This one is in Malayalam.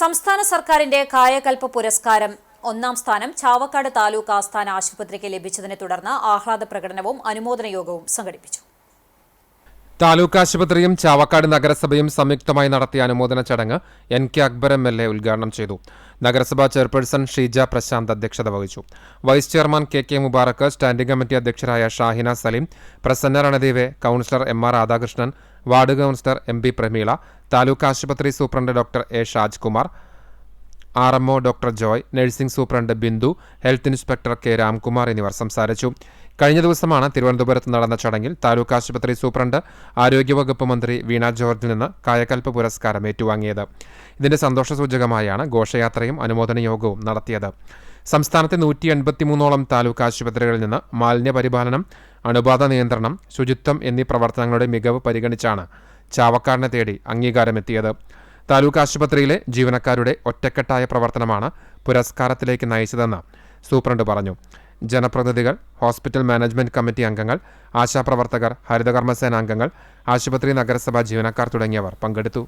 സംസ്ഥാന സർക്കാരിന്റെ കായകൽപ്പ പുരസ്കാരം ഒന്നാം സ്ഥാനം ചാവക്കാട് താലൂക്ക് ആസ്ഥാന ആശുപത്രിക്ക് ലഭിച്ചതിനെ തുടർന്ന് ആഹ്ലാദ പ്രകടനവും അനുമോദന യോഗവും സംഘടിപ്പിച്ചു. താലൂക്ക് ആശുപത്രിയും ചാവക്കാട് നഗരസഭയും സംയുക്തമായി നടത്തിയ അനുമോദന ചടങ്ങ് N K Akbar M L A ഉദ്ഘാടനം ചെയ്തു. നഗരസഭാ ചെയർപേഴ്സൺ ഷീജ പ്രശാന്ത് അധ്യക്ഷത വഹിച്ചു. Vice chairman K K Mubarak standing committee അധ്യക്ഷരായ Shahina Saleem Prasanna Ranadive councillor M R Radhakrishnan ward councillor M P Prameela taluk ആശുപത്രി superintendent doctor A Shajkumar R M O doctor Joy nursing superintendent Bindu health inspector K Ramkumar എന്നിവർ സംസാരിച്ചു. കഴിഞ്ഞ ദിവസമാണ് തിരുവനന്തപുരത്ത് നടന്ന ചടങ്ങിൽ താലൂക്ക് ആശുപത്രി സൂപ്രണ്ട് ആരോഗ്യവകുപ്പ് മന്ത്രി വീണ ജോർജിൽ നിന്ന് കായകൽപ്പ പുരസ്കാരം ഏറ്റുവാങ്ങിയത്. ഇതിന്റെ സന്തോഷസൂചകമായാണ് ഘോഷയാത്രയും അനുമോദന യോഗവും നടത്തിയത്. സംസ്ഥാനത്തെ നൂറ്റി എൺപത്തിമൂന്നോളം താലൂക്ക് ആശുപത്രികളിൽ നിന്ന് മാലിന്യ പരിപാലനം അണുബാധ നിയന്ത്രണം ശുചിത്വം എന്നീ പ്രവർത്തനങ്ങളുടെ മികവ് പരിഗണിച്ചാണ് ചാവക്കാടിനെ തേടി അംഗീകാരമെത്തിയത്. താലൂക്ക് ആശുപത്രിയിലെ ജീവനക്കാരുടെ ഒറ്റക്കെട്ടായ പ്രവർത്തനമാണ് പുരസ്കാരത്തിലേക്ക് നയിച്ചതെന്ന് സൂപ്രണ്ട് പറഞ്ഞു. ജനപ്രതിനിധികൾ ഹോസ്പിറ്റൽ മാനേജ്മെന്റ് കമ്മിറ്റി അംഗങ്ങൾ ആശാപ്രവർത്തകർ ഹരിതകർമ്മസേന അംഗങ്ങൾ ആശുപത്രി നഗരസഭാ ജീവനക്കാർ തുടങ്ങിയവർ പങ്കെടുത്തു.